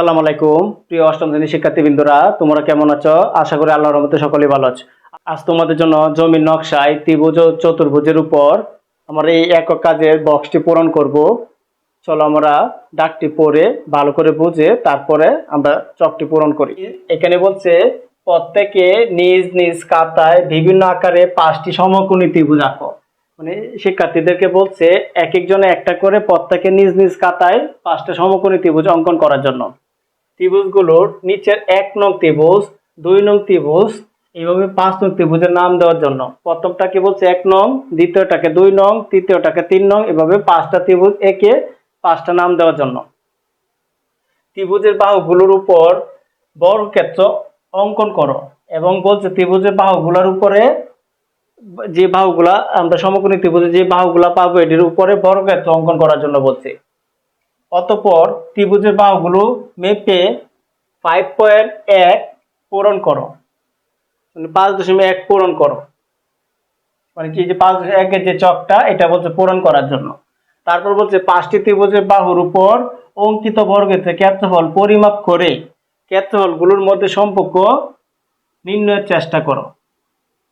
সালাম আলাইকুম। প্রিয় অষ্টম শ্রেণির শিক্ষার্থীবৃন্দরা, তোমরা কেমন আছো? আশা করি আল্লাহর রহমতে সকলেই ভালো আছো। আজ তোমাদের জন্য জমির নকশায় ত্রিভুজ ও চতুর্ভুজের উপর আমরা এই একক কাজের বক্সটি পূরণ করব। চলো আমরা ডাকটি পড়ে ভালো করে বুঝে তারপরে আমরা চকটি পূরণ করি। এখানে বলছে, প্রত্যেকে নিজ নিজ কাতায় বিভিন্ন আকারে পাঁচটি সমকোণী ত্রিভুজ আঁকো। মানে শিক্ষার্থীদেরকে বলছে এক একজনে একটা করে প্রত্যেকে নিজ নিজ কাতায় পাঁচটা সমকোণী ত্রিভুজ অঙ্কন করার জন্য। ত্রিভুজগুলোর নিচের এক নং ত্রিভুজ, দুই নং ত্রিভুজ, এইভাবে পাঁচ নং ত্রিভুজের নাম দেওয়ার জন্য। প্রথমটাকে বলছে এক নং, দ্বিতীয়টাকে দুই নং, তৃতীয়টাকে তিন নং, এভাবে পাঁচটা ত্রিভুজ একে পাঁচটা নাম দেওয়ার জন্য। ত্রিভুজের বাহুগুলোর উপর বর্গক্ষেত্র অঙ্কন করো এবং বলছে ত্রিভুজের বাহুগুলোর উপরে যে বাহুগুলা, আমরা সমকোণী ত্রিভুজে যে বাহুগুলা পাবো, এটির উপরে বর্গক্ষেত্র অঙ্কন করার জন্য বলছি। অতঃপর ত্রিভুজের বাহুগুলো মেপে ফাইভ পয়েন্ট এক পূরণ করো। মানে পাঁচ দশমিক এক পূরণ করো। মানে কি যে পাঁচ দশমিক একের যে চকটা, এটা বলছে পূরণ করার জন্য। তারপর বলছে পাঁচটি ত্রিভুজের বাহুর উপর অঙ্কিত বর্গের ক্ষেত্রফল পরিমাপ করে ক্ষেত্রফলগুলোর মধ্যে সম্পর্ক নির্ণয়ের চেষ্টা করো।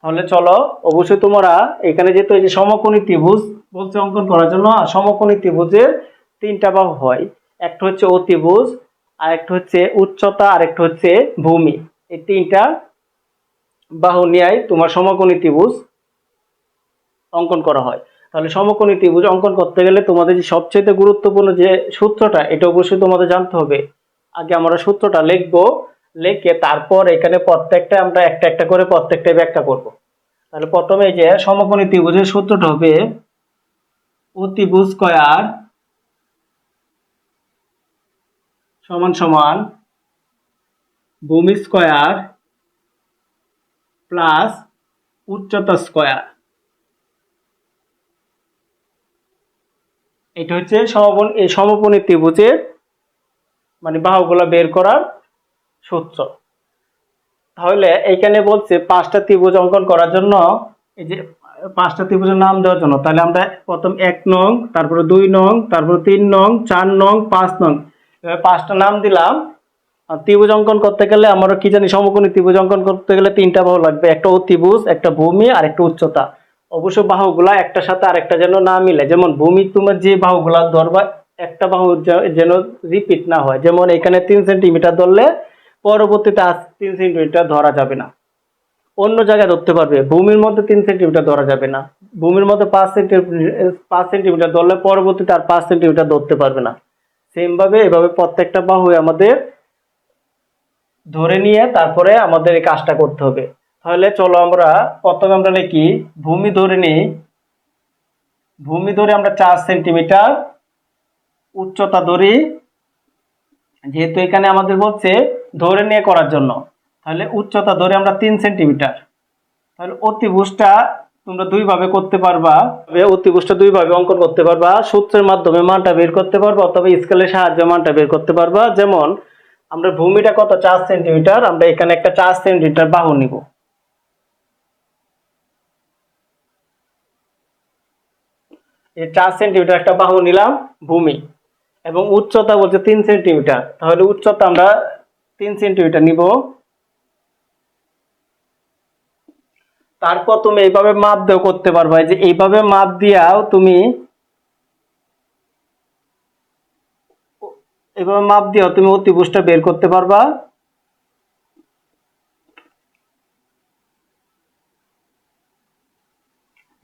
তাহলে চলো, অবশ্যই তোমরা এখানে যেহেতু এই যে সমকোণী ত্রিভুজ বলছে অঙ্কন করার জন্য সমকোণী ত্রিভুজের তিনটা বাহু হয়, একটা হচ্ছে অতিভুজ আর একটা হচ্ছে উচ্চতা আর একটা হচ্ছে ভূমি। এই তিনটা বাহু নিয়ে তোমার সমকোণী ত্রিভুজ অঙ্কন করা হয়। তাহলে সমকোণী ত্রিভুজ অঙ্কন করতে গেলে তোমাদের যে সবচেয়ে গুরুত্বপূর্ণ যে সূত্রটা, এটা অবশ্যই তোমাদের জানতে হবে। আগে আমরা সূত্রটা লিখব, লিখে তারপর এখানে প্রত্যেকটা আমরা একটা একটা করে প্রত্যেকটা ব্যাখ্যা করব। তাহলে প্রথমে যে সমকোণী ত্রিভুজের সূত্রটা হবে অতিভুজ স্কয়ার সমান সমান ভূমি স্কয়ার প্লাস উচ্চতা স্কয়ার। এটা হচ্ছে সমকোণ এই সমকোণী ত্রিভুজের মানে বাহুগুলো বের করার সূত্র। তাহলে এইখানে বলছে পাঁচটা ত্রিভুজ অঙ্কন করার জন্য এই যে পাঁচটা ত্রিভুজের নাম দেওয়ার জন্য। তাহলে আমরা প্রথম এক নং, তারপরে দুই নং, তারপরে তিন নং, চার নং, পাঁচ নং পাঁচটা নাম দিলাম। আর ত্রিভুজ অঙ্কন করতে গেলে আমরা কি জানি সমকোণী ত্রিভুজ অঙ্কন করতে গেলে তিনটা বাহু লাগবে। একটা অতিভুজ, একটা ভূমি, আর একটা উচ্চতা। অবশ্য বাহুগুলা একটার সাথে আরেকটা যেন না মিলে। যেমন ভূমি, তোমার যে বাহুগুলা ধরবা, একটা বাহু যেন রিপিট না হয়। যেমন এখানে তিন সেন্টিমিটার ধরলে, পরবর্তীতে আজ তিন সেন্টিমিটার ধরা যাবে না। অন্য জায়গায় ধরতে পারবে। ভূমির মধ্যে তিন সেন্টিমিটার ধরা যাবে না। ভূমির মধ্যে পাঁচ সেন্টিমিটার পাঁচ সেন্টিমিটার ধরলে পরবর্তীতে আর পাঁচ সেন্টিমিটার ধরতে পারবে না। সেম ভাবে এভাবে প্রত্যেকটা বাহু আমাদের ধরে নিয়ে তারপরে আমাদের এই কাজটা করতে হবে। তাহলে চলো আমরা প্রথমে আমরা লিখি, ভূমি ধরে নিই। ভূমি ধরে আমরা চার সেন্টিমিটার উচ্চতা ধরি, যেহেতু এখানে আমাদের বলছে ধরে নিয়ে করার জন্য। তাহলে উচ্চতা ধরে আমরা তিন সেন্টিমিটার। তাহলে অতিভুজটা তোমরা দুইভাবে করতে পারবা। অতিভুজটা দুইভাবে অঙ্কন করতে পারবা। সূত্রের মাধ্যমে মানটা বের করতে পারবা অথবা স্কেলের সাহায্যে মানটা বের করতে পারবা। যেমন, আমরা ভূমিটা কত? চার সেন্টিমিটার। আমরা এখানে একটা চার সেন্টিমিটার বাহু নিব। এই চার সেন্টিমিটার একটা বাহু নিলাম, ভূমি। এবং উচ্চতা বলছে তিন সেন্টিমিটার। তাহলে উচ্চতা আমরা তিন সেন্টিমিটার নিব। তারপর তুমি এইভাবে মাপ দিয়েও করতে পারবা। যে এইভাবে মাপ দিয়াও তুমি এইভাবে মাপ দিয়েও তুমি অতিভুজটা বের করতে পারবা।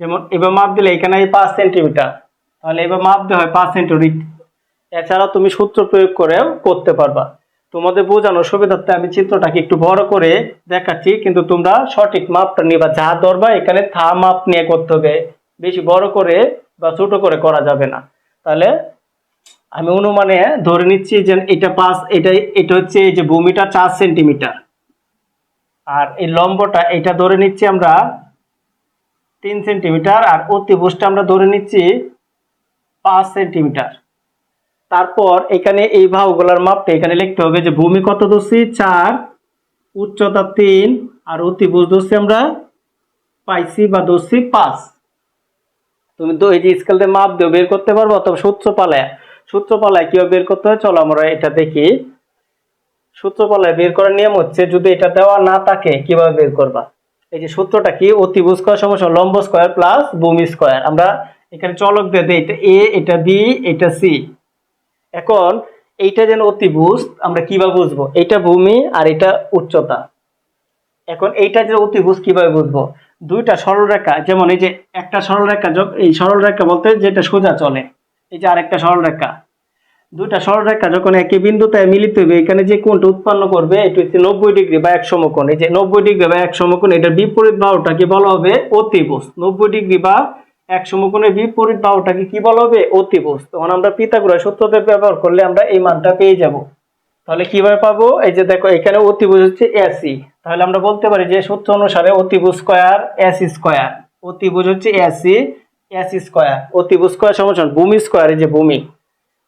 যেমন এবার মাপ দিলে এখানে পাঁচ সেন্টিমিটার। তাহলে এবার মাপ দেওয়া হয় পাঁচ সেন্টিমিটার। এছাড়া তুমি সূত্র প্রয়োগ করেও করতে পারবা। তোমাদের বোঝানোর সুবিধার্থে আমি চিত্রটাকে একটু বড় করে দেখাচ্ছি, কিন্তু তোমরা সঠিক মাপটা নিবা, যা ধরবা এখানে থা মাপ নিয়ে করতে হবে। বেশি বড় করে বা ছোট করে করা যাবে না। তাহলে আমি অনুমানে ধরে নিচ্ছি যে এটা পাঁচ, এটা এটা হচ্ছে এই যে ভূমিটা চার সেন্টিমিটার। আর এই লম্বটা, এটা ধরে নিচ্ছি আমরা তিন সেন্টিমিটার, আর অতিভুজটা আমরা ধরে নিচ্ছি পাঁচ সেন্টিমিটার। তারপর এখানে এই বাহুগুলার মাপটা এখানে লিখতে হবে যে ভূমি কত ধরছি চার। উচ্চতা তিন। আর অতিভুজ ধরছি আমরা পাইছি বা ধরছি পাঁচ। তুমি তো এই যে স্কেল দিয়ে মাপ দিয়ে বের করতে পারব অথবা সূত্র পালায় সূত্র পালায় কীভাবে বের করতে হয়? চলো আমরা এটা দেখি। সূত্রকলায় বের করার নিয়ম হচ্ছে যদি এটা দেওয়া না থাকে, কীভাবে বের করবা? এই যে সূত্রটা কি? অতিভুজ স্কয়ার সমস্যা লম্ব স্কয়ার প্লাস ভূমি স্কয়ার। আমরা এখানে চলক দিয়ে দিই, এটা এ এটা বি এটা সি এখন এইটা যেন অতিভুজ আমরা কীভাবে বুঝব? এটা ভূমি আর এটা উচ্চতা। এখন এইটা যে অতিভুজ কীভাবে বুঝব? দুইটা সরলরেখা, যেমন এই যে একটা সরলরেখা এই সরলরেখা বলতে যেটা সোজা চলে, এই যে আরেকটা সরলরেখা। দুইটা সরলরেখা যখন একই বিন্দুতে মিলিত হবে এখানে যে কোণটা উৎপন্ন করবে, এটা হচ্ছে নব্বই ডিগ্রি বা এক সমকোণ। এই যে নব্বই ডিগ্রি বা এক সমকোণ, এটার বিপরীত বাহুটাকে বলা হবে? অতিভুজ নব্বই ডিগ্রি বা এক সমকোণের বিপরীত বাহুটাকে কি বলা হবে? অতিভুজ। তখন আমরা পিতাগোরাস সূত্রতে ব্যবহার করলে আমরা এই মানটা পেয়ে যাব। তাহলে কীভাবে পাবো? এই যে দেখো, এখানে অতিভুজ হচ্ছে এসি তাহলে আমরা বলতে পারি যে সূত্র অনুসারে অতিভুজ স্কয়ার এসি স্কয়ার। অতিভুজ হচ্ছে এসি এসি স্কয়ার। অতিভুজ স্কয়ার সমান ভূমি স্কয়ার, এই যে ভূমি।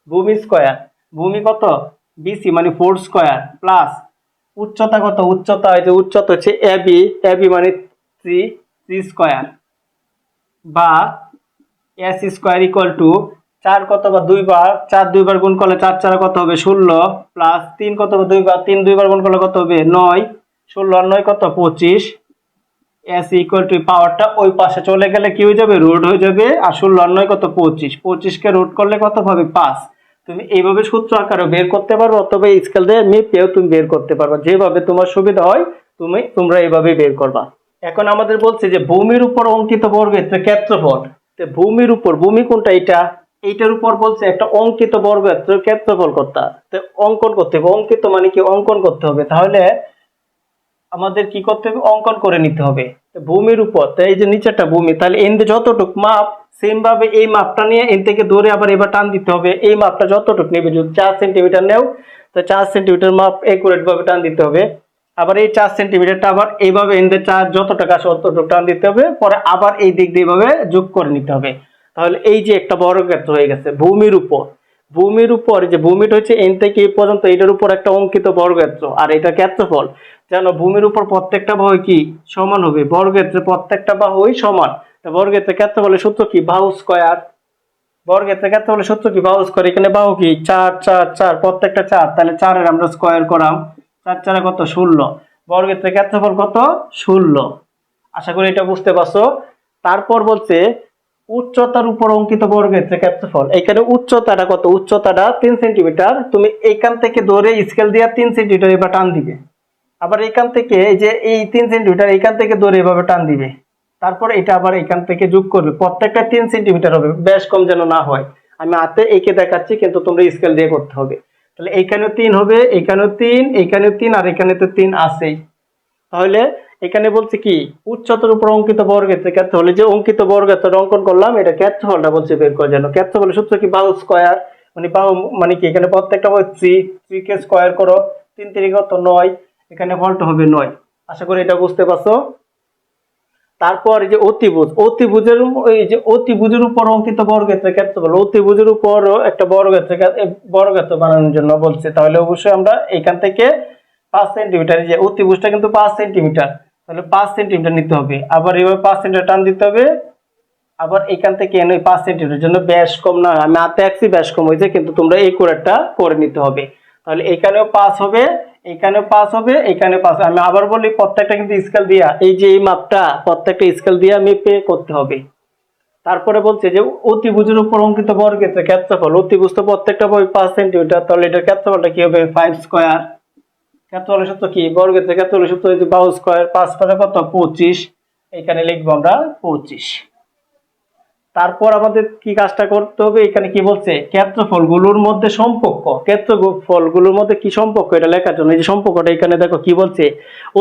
ভূমি স্কয়ার। ভূমি কত? বিসি মানে ফোর স্কয়ার প্লাস উচ্চতা কত? উচ্চতা, এই যে উচ্চতা হচ্ছে এবি এবি মানে থ্রি থ্রি স্কয়ার। বা এস স্কোয়ার ইকুয়াল টু চার কত বা দুইবার চার দুইবার গুণ করলে চার চার কত হবে? ষোলো প্লাস তিন কত বা দুইবার তিন দুইবার গুণ করলে কত হবে? নয়। ষোলো আর নয় কত? পঁচিশ। এস ইকুয়াল টু পাওয়ারটা ওই পাশে চলে গেলে কি হয়ে যাবে? রোড হয়ে যাবে। আর ষোলো আর নয় কত? পঁচিশ। পঁচিশকে রোড করলে কত পাবে? পাঁচ। তুমি এইভাবে সূত্র আকারে বের করতে পারো অথবা স্কেল দিয়ে মেপেও তুমি বের করতে পারবা। যেভাবে তোমার সুবিধা হয়, তুমি, তোমরা এইভাবে বের করবা। এখন আমাদের বলছে যে ভূমির উপর অঙ্কিত বর্গক্ষেত্রের ক্ষেত্রফল, তো ভূমির উপর, ভূমি কোনটা এটা এইটার উপর বলছে একটা অঙ্কিত বর্গক্ষেত্রের ক্ষেত্রফল করতে, তো অঙ্কন করতে হবে। অঙ্কিত মানে কি? অঙ্কন করতে হবে। তাহলে আমাদের কি করতে হবে? অঙ্কন করে নিতে হবে। ভূমির উপর, তো এই যে নিচেরটা ভূমি, তাহলে এন যতটুক মাপ সেম ভাবে এই মাপটা নিয়ে এন থেকে ধরে আবার এবার টান দিতে হবে। এই মাপটা যতটুক নেবে, যদি চার সেন্টিমিটার নেও, তো চার সেন্টিমিটার মাপ একুরেট ভাবে টান দিতে হবে। আবার এই চার সেন্টিমিটারটা আবার এইভাবে এনদের চার যত টাকা অতটুকু টান দিতে হবে। পরে আবার এই দিক দিয়ে এইভাবে যোগ করে নিতে হবে। তাহলে এই যে একটা বড় ক্ষেত্র হয়ে গেছে, ভূমির উপর। ভূমির উপর যে ভূমিটা হচ্ছে এন থেকে এই পর্যন্ত এটার উপর একটা অঙ্কিত বর্গক্ষেত্র আর এটা ক্ষেত্রফল। যেন ভূমির উপর প্রত্যেকটা বাহু কি? সমান হবে। বর্গক্ষেত্রে প্রত্যেকটা বাহুই সমান। বর্গক্ষেত্রে ক্ষেত্রফলের সূত্র কি? বাহু স্কয়ার বর্গক্ষেত্রে ক্ষেত্রফলের সূত্র কি? বাহু স্কয়ার এখানে বাহু কি? চার চার চার, প্রত্যেকটা চার। তাহলে চারের আমরা স্কয়ার করাম। চার চারে কত? ষোলো। বর্গক্ষেত্রে ক্ষেত্রফল কত? ষোলো। আশা করি এটা বুঝতে পারছ। তারপর বলছে, উচ্চতার উপর অঙ্কিত বর্গক্ষেত্রে ক্ষেত্রফল এখানে উচ্চতাটা কত? উচ্চতাটা তিন সেন্টিমিটার। তুমি এইখান থেকে ধরে স্কেল দিয়ে তিন সেন্টিমিটার এবার টান দিবে। আবার এখান থেকে যে এই তিন সেন্টিমিটার এখান থেকে ধরে এভাবে টান দিবে। তারপর এটা আবার এখান থেকে যোগ করবে। প্রত্যেকটা তিন সেন্টিমিটার হবে। বেশ কম যেন না হয়। আমি হাতে এঁকে দেখাচ্ছি, কিন্তু তোমরা স্কেল দিয়ে করতে হবে। তাহলে এইখানেও তিন হবে এখানেও তিন এখানেও তিন, আর এখানে তো তিন আছেই। তাহলে এখানে বলছে কি, উচ্চতার উপর অঙ্কিত ক্ষেত্রফল এই যে অঙ্কিত বর্গক্ষেত্র অঙ্কন করলাম, এটা ক্ষেত্রফলটা বলছে বের করার জন্য ক্ষেত্রফলের সূত্র কি, বাহু স্কয়ার মানে বাহু মানে কি, এখানে প্রত্যেকটা বাহু থ্রি থ্রি কে স্কয়ার করো, তিন তিন কত নয়, এখানে ভল্ট হবে নয়। আশা করি এটা বুঝতে পারছ। তারপর এই যে অতিভুজ, অতিভুজের এই যে অতিভুজের উপর অঙ্কিত বর্গক্ষেত্রের ক্ষেত্রফল অতিভুজের উপর একটা বর্গক্ষেত্র বর্গক্ষেত্র বানানোর জন্য বলছে। তাহলে অবশ্যই আমরা এখান থেকে পাঁচ সেন্টিমিটার যে অতিভুজটা কিন্তু পাঁচ সেন্টিমিটার, তাহলে পাঁচ সেন্টিমিটার নিতে হবে। আবার এবার পাঁচ সেন্টিমিটার টান দিতে হবে। আবার এখান থেকে এনে পাঁচ সেন্টিমিটার জন্য ব্যাস কম না। আমি হাতে একছি ব্যাস কম হয়েছে, কিন্তু তোমরা এই কোরেটটা করে নিতে হবে। তাহলে এখানেও পাস হবে এখানেও পাস হবে, এখানে পাস আমি আবার বলি, প্রত্যেকটা কিন্তু স্কেল দিয়া, এই যে এই মাপটা, প্রত্যেকটা স্কেল দিয়ে আমি পে করতে হবে। তারপরে বলছে যে, অতিভুজের উপর অঙ্কিত বর্গক্ষেত্রের ক্ষেত্রফল অতিভুজ তো প্রত্যেকটা বই পাঁচ সেন্টিমিটার, তাহলে এটার ক্ষেত্রফলটা কি হবে? ফাইভ স্কোয়ার ক্ষেত্রফলের সূত্র কি? বর্গক্ষেত্রের ক্ষেত্রফলের সূত্র বাহু স্কোয়ার পাঁচ পাঁচে কত? পঁচিশ। এখানে লিখব আমরা পঁচিশ। তারপর আমাদের কি কাজটা করতে হবে? এখানে কি বলছে? ক্ষেত্রফলগুলোর মধ্যে সম্পর্ক। ক্ষেত্রফলগুলোর মধ্যে কি সম্পর্ক? এটা লেখার জন্য। এই যে সম্পর্কটা এখানে দেখো কি বলছে?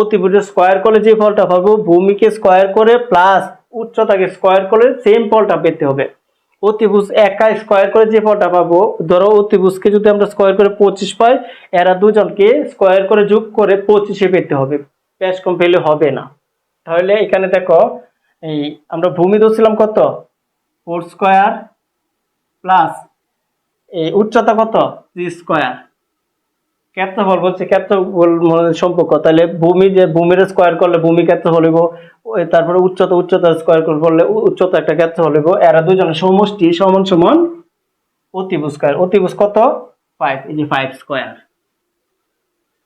অতিভুজ স্কোয়ার করলে যে ফলটা পাবো, ভূমিকে স্কোয়ার করে প্লাস উচ্চতাকে স্কোয়ার করে সেম ফলটা পেতে হবে। অতিভুজ একা স্কোয়ার করে যে ফলটা পাবো, ধরো অতিভুজকে যদি আমরা স্কোয়ার করে পঁচিশ পাই, এরা দুজনকে স্কোয়ার করে যোগ করে পঁচিশে পেতে হবে। ব্যাস কম পেলে হবে না। তাহলে এখানে দেখো, এই আমরা ভূমি ধরছিলাম কত? ফোর স্কোয়ার প্লাস উচ্চতা কত? Three square. ক্ষেত্রফল বলছে, ক্ষেত্রফল সম্পর্ক। তাহলে ভূমি যে ভূমির স্কোয়ার করলে ভূমি ক্ষেত্রফল হইব তারপরে উচ্চতা উচ্চতা স্কোয়ার করলে উচ্চতা একটা ক্ষেত্রফল হইব। এরা দুজনের সমষ্টি সমান সমান অতিভুজ স্কোয়ার। অতিভুজ কত? ফাইভ এই যে ফাইভ স্কোয়ার।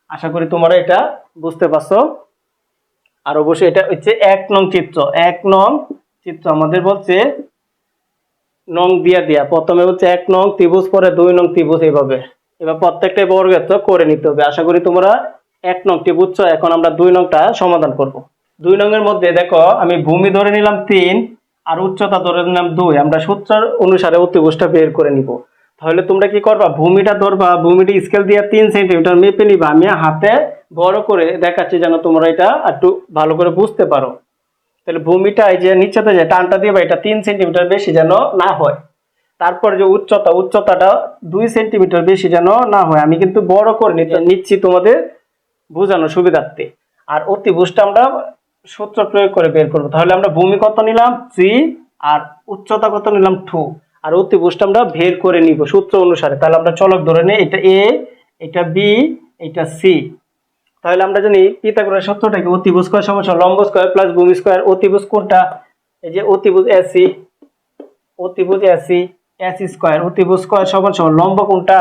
আশা করি তোমরা এটা বুঝতে পারছ। আর অবশ্যই এটা হচ্ছে এক নং চিত্র। এক নং চিত্র আমাদের বলছে নং দিয়া দিয়া। প্রথমে হচ্ছে এক নং ত্রিভুজ, পরে দুই নং ত্রিভুজ এইভাবে। এবার প্রত্যেকটা বর্গের করে নিতে হবে। আশা করি তোমরা এক নংটি বুঝছ। এখন আমরা দুই নংটা সমাধান করব। দুই নংয়ের মধ্যে দেখো, আমি ভূমি ধরে নিলাম তিন, আর উচ্চতা ধরে নিলাম দুই। আমরা সূত্র অনুসারে অতিভুজটা বের করে নিব। তাহলে তোমরা কি করবা? ভূমিটা ধরবা, ভূমিটি স্কেল দিয়ে তিন সেন্টিমিটার মেপে নিবা। আমি হাতে বড় করে দেখাচ্ছি যেন তোমরা এটা একটু ভালো করে বুঝতে পারো। তাহলে ভূমিটা এই যে নিচেতে যে টানটা দিয়ে এটা তিন সেন্টিমিটার বেশি যেন না হয়। তারপর যে উচ্চতা, উচ্চতাটা দুই সেন্টিমিটার বেশি যেন না হয়। আমি কিন্তু বড় করে নিচ্ছি তোমাদের বোঝানো সুবিধার্থে। আর অতি অতিভুজটা আমরা সূত্র প্রয়োগ করে বের করব। তাহলে আমরা ভূমি কত নিলাম? থ্রি, আর উচ্চতা কত নিলাম? টু। আর অতিভুজটা আমরা বের করে নিব সূত্র অনুসারে। তাহলে আমরা চলক ধরে নিই, এটা এ, এটা বি, এটা সি। তাহলে আমরা জানি পিথাগোরাস সূত্রটাকে অতিভুজ স্কয়ার সমান লম্ব স্কয়ার প্লাস ভূমি স্কয়ার। অতিভুজ কোনটা? এই যে অতিভুজ এসি অতিভুজ এসি এসি স্কয়ার। অতিভুজ স্কয়ার সমান সমান লম্ব কোনটা?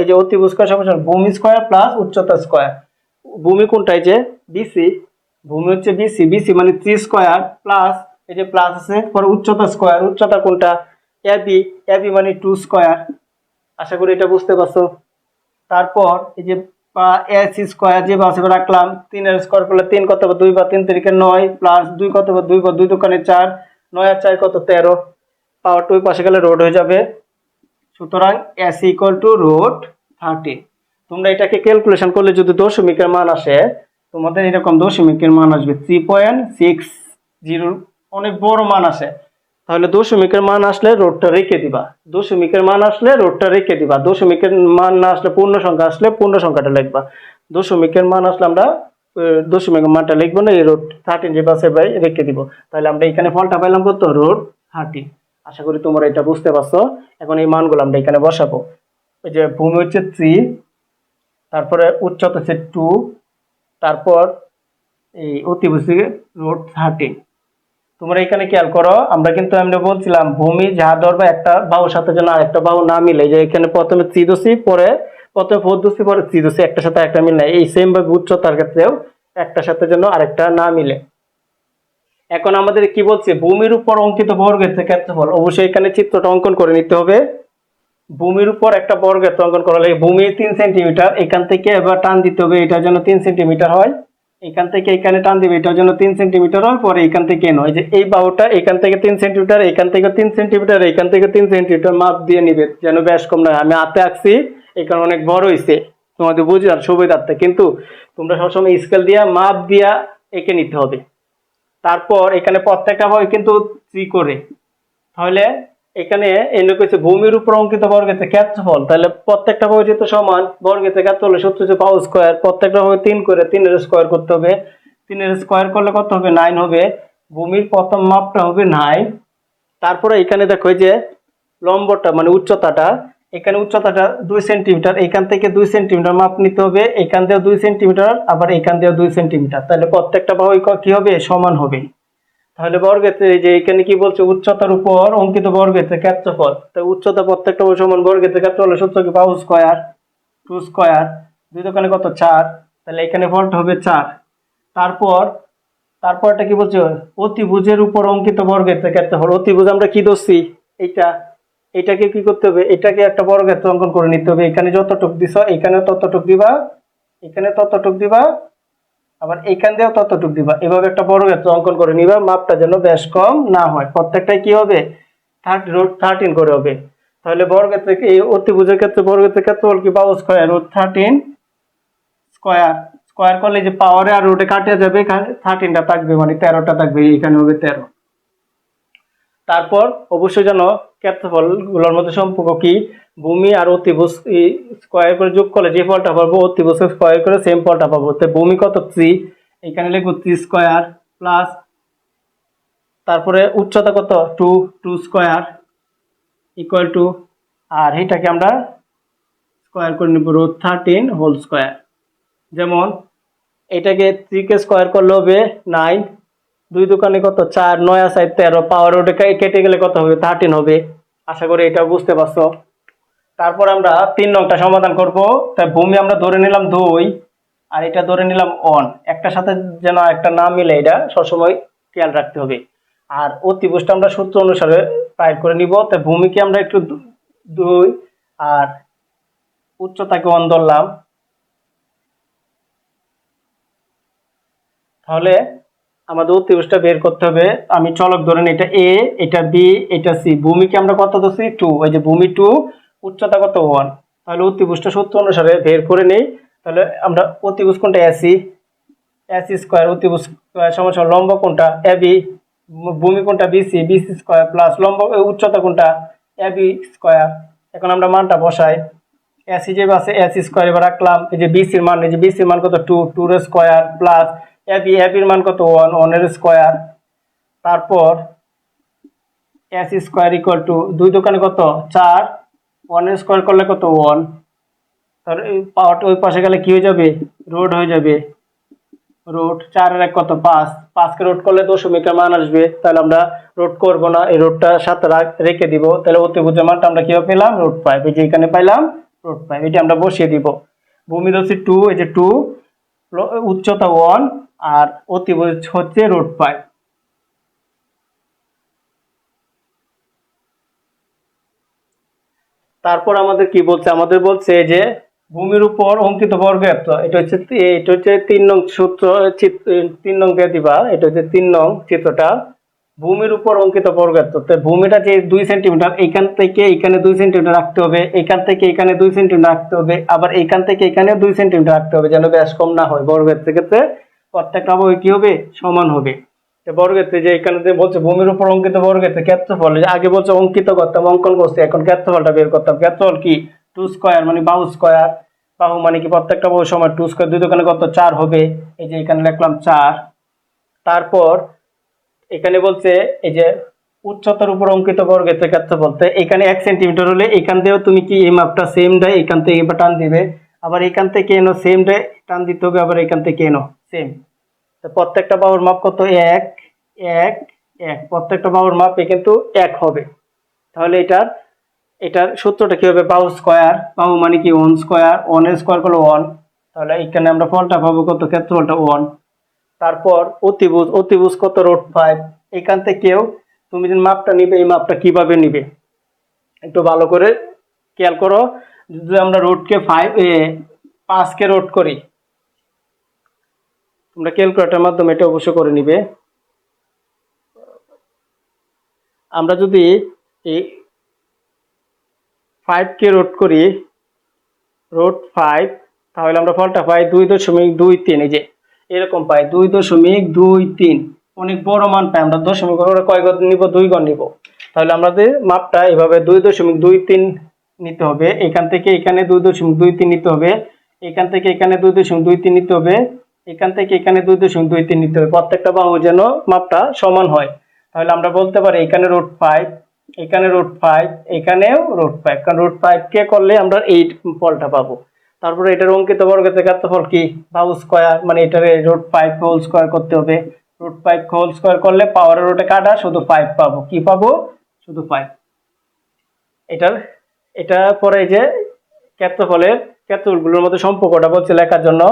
এই যে অতিভুজ স্কয়ার সমান সমান ভূমি স্কয়ার প্লাস উচ্চতা স্কয়ার। ভূমি কোনটা? এই যে বিসি ভূমি হচ্ছে বিসি বিসি মানে থ্রি স্কয়ার প্লাস এই যে প্লাস আছে, পরে উচ্চতা স্কয়ার। উচ্চতা কোনটা? এবি এবি মানে টু স্কয়ার। আশা করি এটা বুঝতে পারছ। তারপর এই যে এস স্কোয়ার যে বাসে রাখলাম। তিনের স্কোয়ার করলে তিন কত দুই বা তিন তারিখে নয় প্লাস দুই কত দুই বা দুই দোকানে চার, নয় আর চার কত? তেরো। পাওয়ার টু পাশে গেলে রোড হয়ে যাবে। সুতরাং S equal to root thirty তোমরা এটাকে ক্যালকুলেশন করলে যদি দশমিকের মান আসে, তোমাদের এরকম দশমিকের মান আসবে থ্রি পয়েন্ট সিক্স জিরো অনেক বড় মান আসে। তাহলে দশমিকের মান আসলে রোডটা রেখে দিবা। দশমিকের মান আসলে রোডটা রেখে দিবা। দশমিকের মান না আসলে পূর্ণ সংখ্যা আসলে পূর্ণ সংখ্যাটা লিখবা। দশমিকের মান আসলে আমরা দশমিকের মানটা লিখব না, এই রোড থার্টিন যে বাসে বাই রেখে দিব। তাহলে আমরা এখানে ফলটা পাইলাম কত? রোড থার্টি আশা করি তোমরা এটা বুঝতে পারছ। এখন এই মানগুলো আমরা এখানে বসাবো। ওই যে ভূমি হচ্ছে থ্রি তারপরে উচ্চতা হচ্ছে টু তারপর এই অতিভুজ রোড থার্টিন তোমরা এখানে খেয়াল করো, আমরা কিন্তু আমরা বলছিলাম, ভূমি যা ধরবে একটা বাহুর সাথে যেন আরেকটা বাহু না মিলে। যে এখানে প্রথমে ত্রিদশী, পরে প্রথমে ফোরদশী পরে ত্রিদশী একটা সাথে একটা মিল এই সেম ভাবে উচ্চতার ক্ষেত্রেও একটা সাথে যেন আরেকটা না মিলে। এখন আমাদের কি বলছে? ভূমির উপর অঙ্কিত বর্গের ক্ষেত্রফল। অবশ্যই এখানে চিত্রটা অঙ্কন করে নিতে হবে। ভূমির উপর একটা বর্গের অঙ্কন করা লাগে ভূমি তিন সেন্টিমিটার, এখান থেকে এবার টান দিতে হবে এটার জন্য তিন সেন্টিমিটার হয়। এখান থেকে এখানে টান দিবে, এটার জন্য তিন সেন্টিমিটার হয় পরে এখান থেকে নয়। যে এই বাহুটা এখান থেকে তিন সেন্টিমিটার এখান থেকে তিন সেন্টিমিটার এখান থেকে তিন সেন্টিমিটার মাপ দিয়ে নিবে, যেন বেশ কম নয়। আমি হাতে আঁকছি এখানে অনেক বড় হয়েছে তোমাদের বুঝলাম, সুবিধার্থে। কিন্তু তোমরা সবসময় স্কেল দিয়া, মাপ দিয়া এঁকে নিতে হবে। তারপর এখানে প্রত্যেকটা বই কিন্তু থ্রি করে। তাহলে এখানে এনে কইছে ভূমির উপর অঙ্কিত বর্গেতে ক্ষেত্রফল তাহলে প্রত্যেকটা যেহেতু সমান বর্গেতে ক্ষেত্রফল সূত্র হচ্ছে পাও স্কোয়ার প্রত্যেকটা বই তিন করে তিনের স্কোয়ার করতে হবে। তিনের স্কোয়ার করলে কত হবে? নাইন হবে। ভূমির প্রথম মাপটা হবে নাইন তারপরে এখানে দেখো যে লম্বটা মানে উচ্চতাটা, এখানে উচ্চতাটা দুই সেন্টিমিটার এখান থেকে দুই সেন্টিমিটার মাপ নিতে হবে, এখান দিয়েও দুই সেন্টিমিটার আবার এখান দিয়েও দুই সেন্টিমিটার তাহলে প্রত্যেকটা বাহু কি হবে? সমান হবে। তাহলে বর্গেতে এই যে এখানে কি বলছে উচ্চতার উপর অঙ্কিত বর্গেতে ক্ষেত্রফল। তো উচ্চতা প্রত্যেকটা সমান বর্গেতে ক্ষেত্রফল সূত্র কি? বাহু স্কয়ার, টু স্কয়ার, দুই দোকানে কত? চার। তাহলে এখানে ফলটা হবে চার। তারপর, তারপরটা কি বলছে? অতিভুজের উপর অঙ্কিত বর্গের ক্ষেত্রফল। অতিভুজ আমরা কি ধরছি? এইটা এটাকে কি করতে হবে? এটাকে একটা বর্গক্ষেত্র অঙ্কন করে নিতে হবে। এখানে যতটুক দিছ এখানে ততটুক দিবা, এখানে ততটুক দিবা আবার এখান দিয়েও ততটুক দিবা। এভাবে একটা বড় ক্ষেত্র অঙ্কন করে নিবা, মাপটা যেন বেশ কম না হয়। প্রত্যেকটাই কি হবে? থার্টি রোড থার্টিন করে হবে। তাহলে বর্গক্ষেত্রে থেকে এই অতিভুজের ক্ষেত্রে বর্গক্ষেত্রের ক্ষেত্রফল কি? পাবো square root thirteen square square করলে যে পাওয়ারে আর রুটে কাটিয়ে যাবে, এখানে থার্টিনটা থাকবে মানে তেরোটা থাকবে এখানে হবে তেরো। তারপর অবশ্যই যেন ক্ষেত্রফলগুলোর মধ্যে সম্পর্ক কি? ভূমি আর অতিভুজ স্কোয়ার করে যোগ করলে যে ফলটা পাবো, অতিভুজ স্কোয়ার করে সেম ফলটা পাবো। তো ভূমি কত? থ্রি এখানে লিখব থ্রি স্কোয়ার প্লাস তারপরে উচ্চতা কত? Two two square equal to আর এটাকে আমরা স্কোয়ার করে নেব রোড থার্টিন হোল স্কোয়ার যেমন এটাকে থ্রিকে স্কোয়ার করলে হবে নাইন দুই দোকানে কত? চার, নয় আসায় তেরো, পাওয়ার রোডে কেটে গেলে কত হবে? থার্টিন হবে। আশা করি এটা বুঝতে পারছ। তারপর আমরা তিন নংটা সমাধান করব। তাই ভূমি আমরা ধরে নিলাম দুই, আর এটা ধরে নিলাম অন একটার সাথে যেন একটা না মিলে, এটা সবসময় খেয়াল রাখতে হবে। আর অতিভুজটা আমরা সূত্র অনুসারে টাইপ করে নিব। তো ভূমিকে আমরা একটু দুই, আর উচ্চতাকে অন ধরলাম। তাহলে আমাদের অতিভুজটা বের করতে হবে। আমি চলক ধরেন এটা এ এটা বি এটা সি ভূমিকে আমরা কত ধরছি? টু ওই যে ভূমি টু উচ্চতা কত? ওয়ান তাহলে অতিভুজটা সূত্র অনুসারে বের করে নেই। তাহলে আমরা অতিভুজ কোনটা? এসি এসি স্কোয়ার অতিভুজ স্কোয়ার সমান লম্ব কোনটা? এবি ভূমি কোনটা? বিসি বিসি স্কোয়ার প্লাস লম্ব উচ্চতা কোনটা? এ বি স্কোয়ার এখন আমরা মানটা বসাই। এসি যে আছে এসি স্কোয়ার এবার রাখলাম। এই যে বিসির মান, এই যে বিসির মান কত? টু টুর স্কোয়ার প্লাস এবি এবির মান কত? ওয়ান ওয়ানের স্কোয়ার তারপর এস স্কোয়ার ইকুয়াল টু দুই দোকানে কত? চার। ওয়ানের স্কোয়ার করলে কত? ওয়ান তার পাওয়ারটা ওই পাশে গেলে কি হয়ে যাবে? রোড হয়ে যাবে। রোড চারের এক কত? পাঁচ। পাঁচকে রোড করলে দশমিকের মান আসবে। তাহলে আমরা রোড করব না। এই রোডটা সাথে রাখ- দিব। তাহলে অতি অতিভুজের মানটা আমরা কীভাবে পেলাম? রোড পাইপ এই যে এখানে পাইলাম রোড পাইপ এটি আমরা বসিয়ে দিব। ভূমি হচ্ছে টু এই যে টু উচ্চতা ওয়ান আর অতিভুজ হচ্ছে রোড পাইপ তারপর আমাদের কি বলছে? আমাদের বলছে যে ভূমির উপর অঙ্কিত বর্গক্ষেত্র এটা হচ্ছে এটা হচ্ছে তিন নং সূত্র তিন নং দিয়ে দিবা এটা হচ্ছে তিন নং চিত্রটা। ভূমির উপর অঙ্কিত তো ভূমিটা যে দুই সেন্টিমিটার, এইখান থেকে এখানে দুই সেন্টিমিটার রাখতে হবে এখান থেকে এখানে দুই সেন্টিমিটার রাখতে হবে, আবার এইখান থেকে এখানে দুই সেন্টিমিটার রাখতে হবে যেন ব্যাস কম না হয় বর্গক্ষেত্রের ক্ষেত্রে প্রত্যেকটা অবয় কি হবে? সমান হবে। তো বর্গক্ষেত্রে যে এখানে বলছে ভূমির উপর অঙ্কিত বর্গক্ষেত্রে ক্ষেত্রফল আগে বলছে অঙ্কিত করতাম, অঙ্কন করছে, এখন ক্ষেত্রফলটা বের করতাম। ক্ষেত্রফল কি? টু স্কোয়ার মানে বাহু স্কোয়ার বাহু মানে কি প্রত্যেকটা বাহু সময় টু স্কোয়ার দুই দোকানে কত? চার হবে। এই যে এখানে লিখলাম চার। তারপর এখানে বলছে এই যে উচ্চতার উপর অঙ্কিত বর্গের ক্ষেত্রে বলতে এখানে এক সেন্টিমিটার হলে এখান থেকেও তুমি কি এই মাপটা সেম দেয়? এখান থেকে এবার টান দিবে। আবার এখান থেকে এনো সেম দেয়, টান দিতে হবে, আবার এখান থেকে এনো সেম তো প্রত্যেকটা বাহুর মাপ কত? এক এক এক। প্রত্যেকটা বাহুর মাপ কিন্তু এক হবে। তাহলে এটার এটার সূত্রটা কি হবে? বাহু স্কোয়ার। বাহু মানে কি? One square. ওয়ানের স্কোয়ার করলে ওয়ান। তাহলে এখানে আমরা ফলটা পাবো কত? ক্ষেত্রফলটা ওয়ান। তারপর অতিভুজ অতিভুজ কত? Root five. এখান থেকেও তুমি যে মাপটা নিবে, এই মাপটা কীভাবে নিবে? একটু ভালো করে খেয়াল করো। যদি আমরা রোডকে ফাইভ পাঁচকে রোড করি তোমরা ক্যালকুলেটার মাধ্যমে এটা অবশ্য করে নিবে। আমরা যদি এই ফাইভকে রোড করি রোড ফাইভ তাহলে আমরা ফলটা পাই দুই দশমিক দুই তিন। এই যে, এরকম পাই দুই দশমিক দুই তিন। অনেক বড় মান পাই, আমরা দশমিক করে কয় গণ নিব? দুই গণ নিব। তাহলে আমাদের মাপটা এভাবে দুই দশমিক দুই তিন নিতে হবে। এখান থেকে এখানে দুই দশমিক দুই তিন নিতে হবে। এখান থেকে এখানে দুই দশমিক দুই তিন নিতে হবে। এখান থেকে এখানে দুই দশমিক দুই তিন নিতে হবে। প্রত্যেকটা বাহু যেন মাপটা সমান হয়। তাহলে আমরা বলতে পারি এখানে রোড ফাইভ এখানে রোড ফাইভ এখানেও রোড ফাইভ কারণ রোড ফাইভ কে করলে আমরা এই ফলটা পাবো। তারপরে এটার অঙ্কিত বর্গের ক্ষেত্রফল কি? বাহু স্কোয়ার মানে এটার রোড ফাইভ হোল স্কোয়ার করতে হবে। রোড ফাইভ হোল স্কোয়ার করলে পাওয়ারের রোডে কাটা, শুধু ফাইভ পাবো। কি পাবো? শুধু ফাইভ এটার এটা পরে যে ক্ষেত্রফলের ক্ষেত্রফলগুলোর মধ্যে সম্পর্কটা বলছে লেখার জন্য।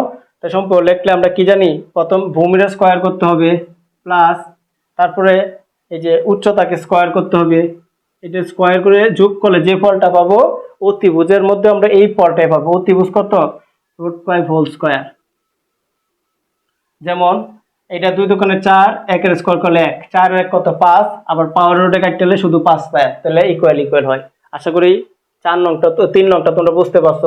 তা সম্পর্ক লিখলে আমরা কি জানি? প্রথম ভূমির স্কোয়ার করতে হবে প্লাস তারপরে এই যে উচ্চতাকে স্কোয়ার করতে হবে। এটা স্কোয়ার করে যোগ করলে যে ফলটা পাবো, অতিভুজের মধ্যে আমরা এই ফলটাই পাবো। অতিভুজ কত? রুট ফাইভ হোল স্কোয়ার যেমন এটা দুই দোকানে চার, একের স্কোয়ার করলে এক। চার এক কত? পাঁচ। আবার পাওয়ার রোডে কাটলে শুধু পাঁচ পায়, তাহলে ইকুয়াল ইকুয়াল হয়। আশা করি চার নংটা তো তিন নংটা তোমরা বুঝতে পারছ।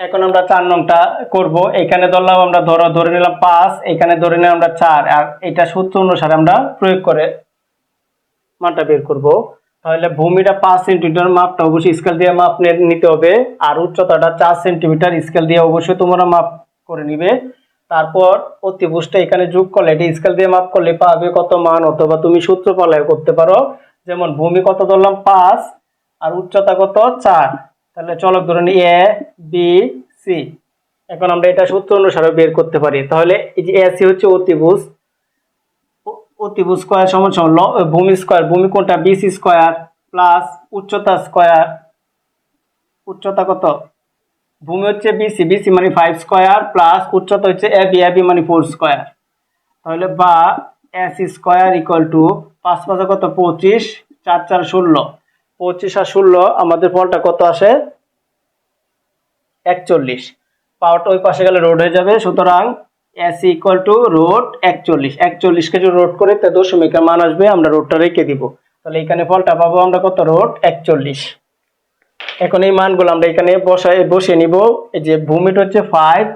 এখন আমরা চার নংটা করব। এখানে ধরলাম আমরা ধরো, ধরে নিলাম পাঁচ, এখানে ধরে নিলাম আমরা চার, আর এটা সূত্র অনুসারে আমরা প্রয়োগ করে মানটা বের করব। তাহলে ভূমিটা পাঁচ সেন্টিমিটার মাপটা অবশ্যই স্কেল দিয়ে মাপ নিতে হবে, আর উচ্চতাটা চার সেন্টিমিটার স্কেল দিয়ে অবশ্যই তোমরা মাপ করে নিবে। তারপর অতিভুজটা এখানে যোগ করলে, এটা স্কেল দিয়ে মাপ করলে পাবে কত মান, অথবা তুমি সূত্র পালয় করতে পারো। যেমন ভূমি কত ধরলাম? পাঁচ, আর উচ্চতা কত? চার। তাহলে চলক ধরুন এ বি সি এখন আমরা এটা সূত্র অনুসারে বের করতে পারি। তাহলে এই যে এসি হচ্ছে অতিভুজ। অতিভুজ স্কোয়ার সমান সমান ভূমি স্কোয়ার ভূমি কোনটা? বিসি স্কোয়ার প্লাস উচ্চতা স্কোয়ার উচ্চতা কত? ভূমি হচ্ছে বিসি বিসি মানে ফাইভ স্কোয়ার প্লাস উচ্চতা হচ্ছে এবি এবি মানে ফোর স্কোয়ার তাহলে বা এসি স্কোয়ার ইকুয়াল টু পাঁচ পাঁচে কত? পঁচিশ, চার চার, ষোলো। পঁচিশ আর ষোলো, আমাদের ফলটা কত আসে? একচল্লিশ। পাওয়ারটা ওই পাশে গেলে রোড হয়ে যাবে, সুতরাং এস ইকুয়াল টু রোড একচল্লিশ। একচল্লিশকে যদি রোড করে, তা দশমিকের মান আসবে, আমরা রোডটা রেখে দিব। তাহলে এখানে ফলটা পাবো আমরা কত? রোড একচল্লিশ। এখন এই মানগুলো আমরা এখানে বসায়, বসিয়ে নিব। এই যে ভূমিটা হচ্ছে ফাইভ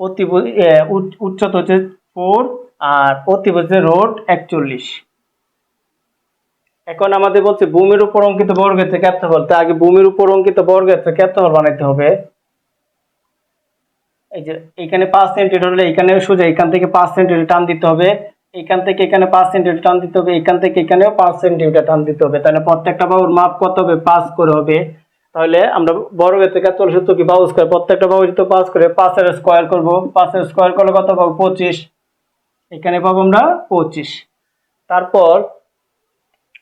উচ- উচ্চতা হচ্ছে ফোর আর অতিভুজ রোড একচল্লিশ। এখন আমাদের বলছে ভূমির উপর অঙ্কিত বর্গের থেকে ক্ষেত্রফল তা আগে ভূমির উপর অঙ্কিত বর্গের থেকে ক্ষেত্রফল বানাইতে হবে। এই যে এখানে পাঁচ সেন্টিমিটার হলে এখানে সোজা এখান থেকে পাঁচ সেন্টিমিটার টান দিতে হবে। এখান থেকে এখানে পাঁচ সেন্টিমিটার টান দিতে হবে এখান থেকে এখানেও পাঁচ সেন্টিমিটার টান দিতে হবে। তাহলে প্রত্যেকটা বাহুর মাপ কত হবে? পাঁচ করে হবে। তাহলে আমরা বর্গের থেকে চলে সূত্র কি বাহু স্কোয়ার, প্রত্যেকটা বাহু যদি পাঁচ করে, পাঁচের স্কোয়ার করব। পাঁচের স্কোয়ার করলে কত পাবো? পঁচিশ। এখানে পাবো আমরা পঁচিশ। তারপর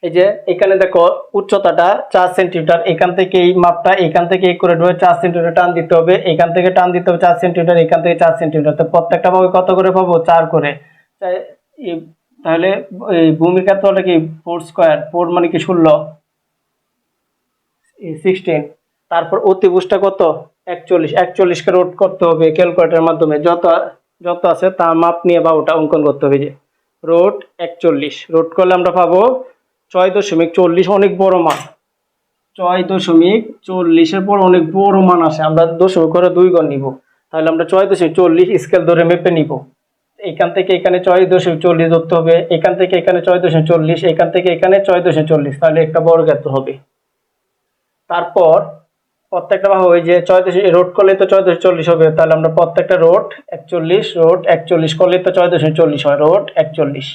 এই যে এখানে দেখো উচ্চতাটা চার সেন্টিমিটার। এখান থেকে এই মাপটা, এখান থেকে এই করে ধরে চার সেন্টিমিটার টান দিতে হবে। এখান থেকে টান দিতে হবে চার সেন্টিমিটার, এখান থেকে চার সেন্টিমিটার। তো প্রত্যেকটা ভাবে কত করে পাবো? চার করে। তাহলে এই ভূমিকা তো কি? ফোর স্কোয়ার ফোর মানে কি? ষোলো। সিক্সটিন তারপর অতিভুজটা কত? একচল্লিশ। একচল্লিশকে রোড করতে হবে ক্যালকুলেটারের মাধ্যমে। যত যত আছে তা মাপ নিয়ে বা ওটা অঙ্কন করতে হবে যে। রোড একচল্লিশ। রোড করলে আমরা পাবো ছয় দশমিক চল্লিশ অনেক বড় মান। ছয় দশমিক চল্লিশের পর অনেক বড় মান আসে আমরা দশমিক করে দুই গণ নিব। তাহলে আমরা ছয় দশমিক চল্লিশ স্কেল ধরে মেপে নিব। এখান থেকে এখানে ছয় দশমিক চল্লিশ ধরতে হবে, এখান থেকে এখানে ছয় দশমিক চল্লিশ, এখান থেকে এখানে ছয় দশমিক চল্লিশ, তাহলে একটা বড় বর্গায়ত হবে। তারপর প্রত্যেকটা বাহু ওই যে ছয় দশমিক রোড করলে তো ছয় দশমিক চল্লিশ হবে। তাহলে আমরা প্রত্যেকটা রোড একচল্লিশ রোড একচল্লিশ করলে তো ছয় দশমিক চল্লিশ হয় রোড একচল্লিশ।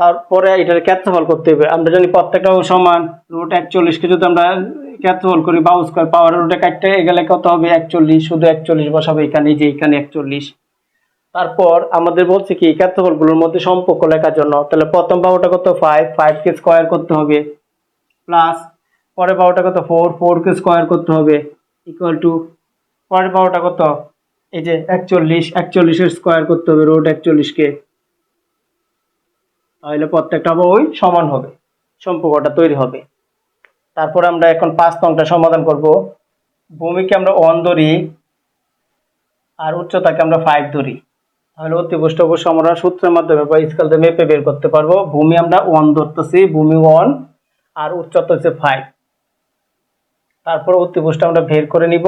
তারপরে এটার ক্ষেত্রফল করতে হবে। আমরা জানি প্রত্যেকটা সমান রুট একচল্লিশকে যদি আমরা ক্ষেত্রফল করি বাউস করে পাওয়ার রুটে কাটতে গেলে কত হবে? একচল্লিশ, শুধু একচল্লিশ বসাবে এখানে যে এখানে একচল্লিশ। তারপর আমাদের বলছে কি, ক্ষেত্রফলগুলোর মধ্যে সম্পর্ক লেখার জন্য, তাহলে প্রথম বাহুটা কত? ফাইভ ফাইভকে স্কোয়ার করতে হবে। প্লাস পরের বাহুটা কত? ফোর ফোরকে স্কোয়ার করতে হবে। ইকুয়াল টু পরের বাহুটা কত? এই যে একচল্লিশ, একচল্লিশের স্কোয়ার করতে হবে রোড একচল্লিশকে তাহলে প্রত্যেকটা বই সমান হবে, সম্পর্কটা তৈরি হবে। তারপর আমরা এখন পাঁচ নংটা সমাধান করব। ভূমিকে আমরা ওয়ান ধরি আর উচ্চতাকে আমরা ফাইভ ধরি। তাহলে অতিবুষ্ট অবশ্য আমরা সূত্রের মাধ্যমে বা স্কেল মেপে বের করতে পারব। ভূমি আমরা ওয়ান ধরতেছি, ভূমি ওয়ান আর উচ্চতা হচ্ছে ফাইভ তারপর অতিবুষ্ট আমরা বের করে নিব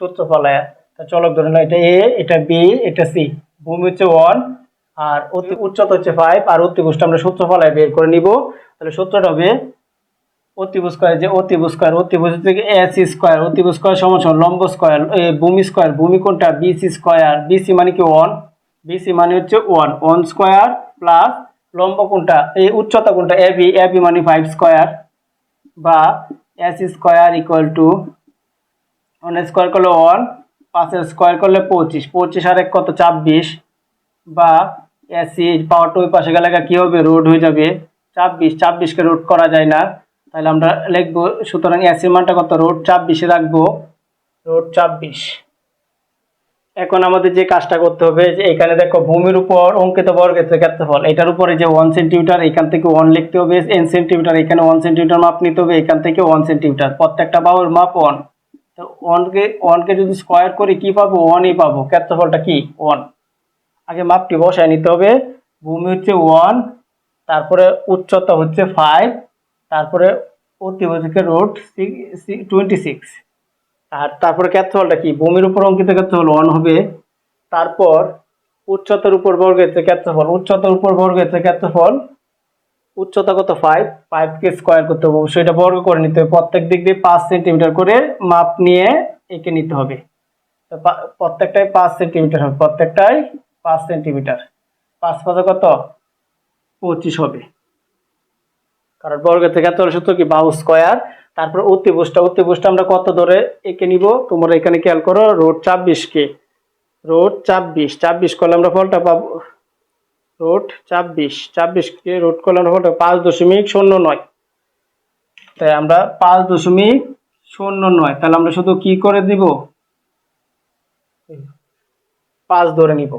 সূত্র ফলায় তা চলক ধরে না এটা এ এটা বি এটা সি ভূমি হচ্ছে ওয়ান আর অতি উচ্চতা হচ্ছে ফাইভ আর অতিভুজটা আমরা সূত্র ফলায় বের করে নিব। তাহলে সূত্রটা হবে অতিভুজ স্কোয়ার যে অতিভুজ স্কোয়ার অতিভুজ থেকে এস স্কোয়ার অতিভুজ স্কোয়ার সমান সমান লম্ব স্কোয়ার ভূমি স্কোয়ার ভূমি কোনটা? বিসি স্কোয়ার বিসি মানে কি ওয়ান বিসি মানে হচ্ছে ওয়ান ওয়ান স্কোয়ার প্লাস লম্ব কোনটা? এই উচ্চতা কোনটা? এ বি এ মানে ফাইভ স্কোয়ার বা S square equal to one square করলে ওয়ান পাঁচের স্কোয়ার করলে পঁচিশ পঁচিশ আর এক কত? ছাব্বিশ বা এসি পাওয়ারটা ওই পাশে গেলে কি হবে? রোড হয়ে যাবে। ছাব্বিশ ছাব্বিশকে রোড করা যায় না। তাহলে আমরা লিখব সুতরাং এসির মানটা কত? রোড ছাব্বিশে রাখব। রোড ছাব্বিশ। এখন আমাদের যে কাজটা করতে হবে যে এখানে দেখো ভূমির উপর অঙ্কিত বর্গের ক্ষেত্রফল। এটার উপরে যে ওয়ান সেন্টিমিটার এখান থেকে ওয়ান লিখতে হবে। এন সেন্টিমিটার এখানে ওয়ান সেন্টিমিটার মাপ নিতে হবে। এখান থেকে ওয়ান সেন্টিমিটার প্রত্যেকটা বাহুর মাপ ওয়ান তো ওয়ানকে ওয়ানকে যদি স্কোয়ার করি কি পাবো? ওয়ানই পাবো। ক্ষেত্রফলটা কি? ওয়ান আগে মাপটি বসায় নিতে হবে। ভূমি হচ্ছে ওয়ান তারপরে উচ্চতা হচ্ছে ফাইভ তারপরে অতিভুজকের রোড টোয়েন্টি সিক্স আর তারপরে ক্ষেত্রফলটা কি? ভূমির উপর অঙ্কিত ক্ষেত্রফল ওয়ান হবে। তারপর উচ্চতার উপর বর্গের যে ক্ষেত্রফল, উচ্চতার উপর বর্গের যে ক্ষেত্রফল, উচ্চতা কত? ফাইভ ফাইভকে স্কোয়ার করতে হবে। অবশ্যই এটা বর্গ করে নিতে হবে। প্রত্যেক দিক দিয়ে পাঁচ সেন্টিমিটার করে মাপ নিয়ে এঁকে নিতে হবে। প্রত্যেকটাই পাঁচ সেন্টিমিটার হবে। প্রত্যেকটাই পাঁচ সেন্টিমিটার। পাঁচ পাঁচে কত? পঁচিশ হবে। কারণ বর্গের থেকে এত সূত্র কি বাহু স্কোয়ার? তারপর অতিভুজটা অতিভুজটা আমরা কত ধরে এঁকে নিব? তোমরা এখানে খেয়াল করো রোড কে? রোড চাব্বিশ চাব্বিশ করলে আমরা ফলটা পাবো। রোড চাব্বিশ ছাব্বিশ কে রোড করলে আমরা ফলটা পাঁচ দশমিক শূন্য নয়। তাই আমরা পাঁচ দশমিক শূন্য নয়। তাহলে আমরা শুধু কি করে দিব পাঁচ ধরে নিব।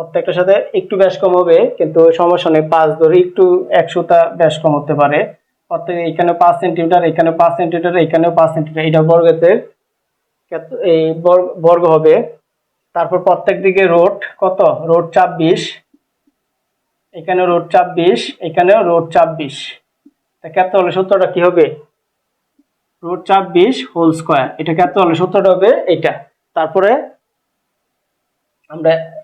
প্রত্যেকটার সাথে একটু বেশ কম হবে, কিন্তু সমস্যা নেই। পাঁচ ধরে একটু একশোটা বেশ কম হতে পারে। প্রত্যেক এখানে পাঁচ সেন্টিমিটার এখানে পাঁচ সেন্টিমিটার এখানেও পাঁচ সেন্টিমিটার। এটা বর্গের এই বর্গ- হবে। তারপর প্রত্যেক দিকে রোড কত? রোড ছাব্বিশ। এখানে রোড ছাব্বিশ, এখানেও রোড ছাব্বিশ। তা ক্ষেত্র হলে সূত্রটা কি হবে? রোড ছাব্বিশ হোল স্কোয়ার। এটা ক্ষেত্র হলে সূত্রটা হবে এটা তারপরে আমরা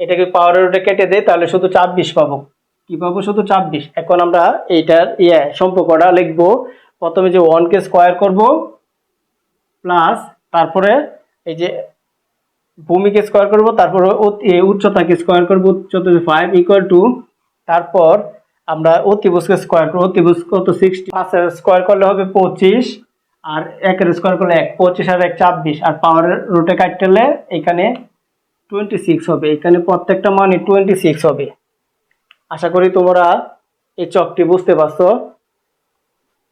এটাকে পাওয়ারের রুটে কেটে দেয় তাহলে শুধু চাব্বিশ পাবো। কি পাবো? শুধু চাব্বিশ এখন আমরা এইটার ইয়ে সম্পর্কটা লিখব। প্রথমে যে ওয়ানকে স্কোয়ার করব প্লাস তারপরে এই যে ভূমিকে স্কোয়ার করব, তারপরে উচ্চতাকে স্কোয়ার করব, উচ্চতা ফাইভ ইকুয়াল টু তারপর আমরা অতিভুজকে স্কোয়ার করব। অতিভুজ কত? সিক্সটি পাঁচের স্কোয়ার করলে হবে পঁচিশ, আর একের স্কোয়ার করলে এক, পঁচিশ আর এক চাব্বিশ আর পাওয়ারের রুটে কাটলে এখানে টোয়েন্টি সিক্স হবে। এখানে প্রত্যেকটা মানে টোয়েন্টি সিক্স হবে। আশা করি তোমরা এই চকটি বুঝতে পারছ।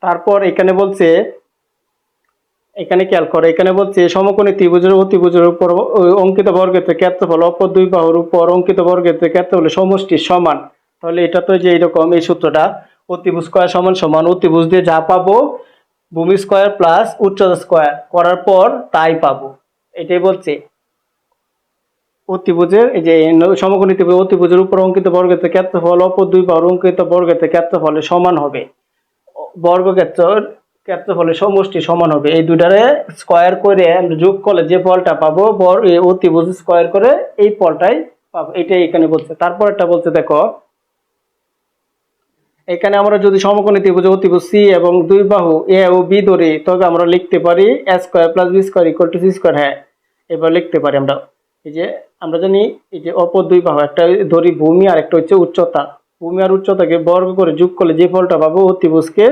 তারপর এখানে বলছে, এখানে খেয়াল করো, এখানে বলছে, সমকোণী ত্রিভুজের অতিভুজের উপর অঙ্কিত বর্গের ক্ষেত্রফল, অপর দুই বাহুর উপর অঙ্কিত বর্গের ক্ষেত্রফল সমষ্টির সমান। তাহলে এটা তো যে এরকম এই সূত্রটা, অতিভুজ স্কয়ার সমান সমান, অতিভুজ দিয়ে যা পাবো, ভূমি স্কয়ার প্লাস উচ্চতা স্কয়ার করার পর তাই পাবো। এটাই বলছে। অতিভুজের, এই যে সমকোণী ত্রিভুজ অতিভুজের উপর অঙ্কিত বর্গের ক্ষেত্রফল, অপর দুই বাহুর অঙ্কিত বর্গের ক্ষেত্রফলে সমান হবে। বর্গক্ষেত্র ক্ষেত্রফলের সমষ্টি সমান হবে। এই দুটারে স্কয়ার করে যোগ করলে যে ফলটা পাবো অতিভুজ স্কয়ার করে এই ফলটাই পাবো। এটাই এখানে বলছে। তারপর একটা বলছে, দেখো, এখানে আমরা যদি সমকোণী ত্রিভুজ, অতিভুজ সি এবং দুই বাহু এ ও বি ধরি, তবে আমরা লিখতে পারি A square plus B square equal to C square হ্যাঁ। এবার লিখতে পারি আমরা। এই যে আমরা জানি এই যে অপর দুই বাহু একটা ধরি ভূমি আর একটা হচ্ছে উচ্চতা। ভূমি আর উচ্চতাকে বর্গ করে যোগ করলে যে ফলটা পাবো অতিভুজকে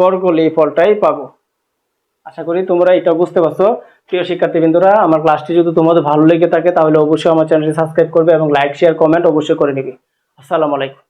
বর্গ করলে এই ফলটাই পাবো। আশা করি তোমরা এটা বুঝতে পারছ। প্রিয় শিক্ষার্থীবৃন্দরা, আমার ক্লাসটি যদি তোমাদের ভালো লেগে থাকে, তাহলে অবশ্যই আমার চ্যানেলটি সাবস্ক্রাইব করবে এবং লাইক শেয়ার কমেন্ট অবশ্যই করে নেবে আসসালামু আলাইকুম।